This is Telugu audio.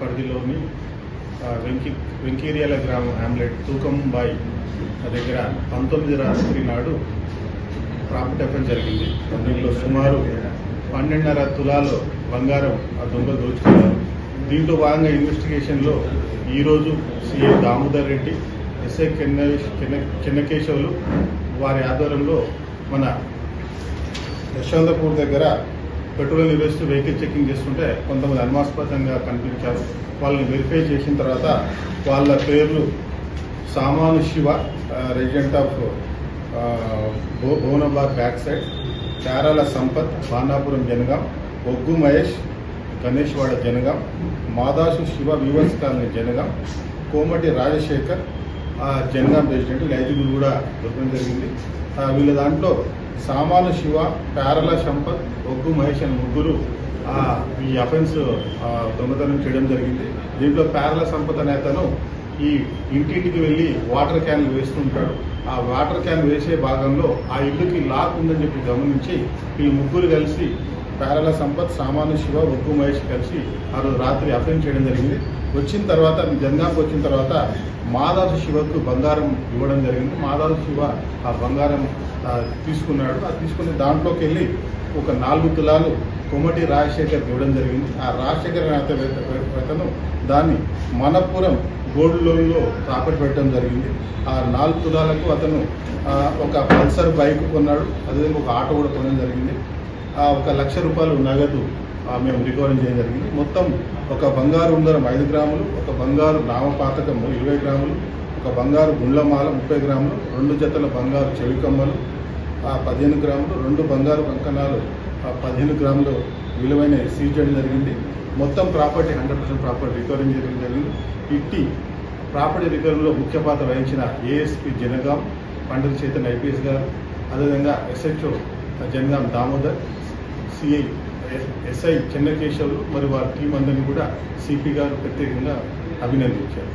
పరిధిలోని వెంకి వెంకీరియాల గ్రామం హ్యామ్లెట్ తూకంబాయి దగ్గర పంతొమ్మిది రాత్రి నాడు ప్రాఫిట్ అవ్వడం జరిగింది. దీంట్లో సుమారు పన్నెండున్నర తులాలో బంగారం ఆ దొంగలు దోచుకున్నారు. దీంట్లో భాగంగా ఇన్వెస్టిగేషన్లో ఈరోజు సిఐ దామోదర్ రెడ్డి ఎస్ఐ కిన్న చిన్నకేశవులు చెన్నకేశవులు వారి ఆధ్వర్యంలో మన యశ్వంతపూర్ దగ్గర పెట్రోల్ నిర్వహిస్తూ వెహికల్ చెకింగ్ చేస్తుంటే కొంతమంది అనుమాస్పదంగా కనిపించారు. వాళ్ళని వెరిఫై చేసిన తర్వాత వాళ్ళ పేర్లు సామాను Shiva uh, resident of Bhuvanabad back side Charala Sampath Banapuram Jangaon Oggu Mahesh Ganeshwada Jangaon Madasu Shiva వివన్స్ colony Jangaon Komati Rajashekar ఆ జనగాం ప్రెసిడెంట్ వీళ్ళ కూడా దొరకడం జరిగింది. వీళ్ళ దాంట్లో సామాను శివ పేరల సంపత్ ఒగ్గు మహేష్ అనే ముగ్గురు ఈ అఫెన్స్ దొంగతనం చేయడం జరిగింది. దీంట్లో పేరల సంపత్ అనే అతను ఈ ఇంటింటికి వెళ్ళి వాటర్ క్యాన్లు వేస్తుంటాడు ఆ వాటర్ క్యాన్ వేసే భాగంలో ఆ ఇల్లుకి లాక్ ఉందని చెప్పి గమనించి వీళ్ళు ముగ్గురు కలిసి పేరల సంపత్ సామాను శివ ఒగ్గు మహేష్ కలిసి ఆ రోజు రాత్రి అఫెన్స్ చేయడం జరిగింది. వచ్చిన తర్వాత జంగాంకి వచ్చిన తర్వాత మాదాసు శివకు బంగారం ఇవ్వడం జరిగింది. మాదాసు శివ ఆ బంగారం తీసుకున్నాడు. ఆ తీసుకుని దాంట్లోకి వెళ్ళి ఒక నాలుగు తులాలు కొమ్మటి రాజశేఖర్ ఇవ్వడం జరిగింది. ఆ రాజశేఖర్ అతను దాన్ని మనపురం గోల్డ్ లోన్లో తాకట్టు పెట్టడం జరిగింది. ఆ నాలుగు తులాలకు అతను ఒక పల్సర్ బైక్ కొన్నాడు. అదేవిధంగా ఒక ఆటో కూడా కొనడం జరిగింది. ఆ, ఒక లక్ష రూపాయలు నగదు మేము రికవరీ చేయడం జరిగింది. మొత్తం ఒక బంగారు ఉంగరం ఐదు గ్రాములు ఒక బంగారు నామపాతకము ఇరవై గ్రాములు ఒక బంగారు గుండ్లమాల ముప్పై గ్రాములు రెండు జతల బంగారు చెవి కమ్మలు ఆ, పదిహేను గ్రాములు రెండు బంగారు కంకణాలు పదిహేను గ్రాములు విలువైన సీజ్ చేయడం జరిగింది. మొత్తం property hundred percent property recovering చేయడం జరిగింది. ఇట్టి ప్రాపర్టీ రికవరీలో ముఖ్య పాత్ర వహించిన ఏఎస్పీ జనగాం పండిత చేతన్ ఐపీఎస్ గారు అదేవిధంగా SHO Jangaon Damodar CI SI Chennakesavulu మరి వారి టీం అందరినీ కూడా సిపి గారు ప్రత్యేకంగా అభినందించారు.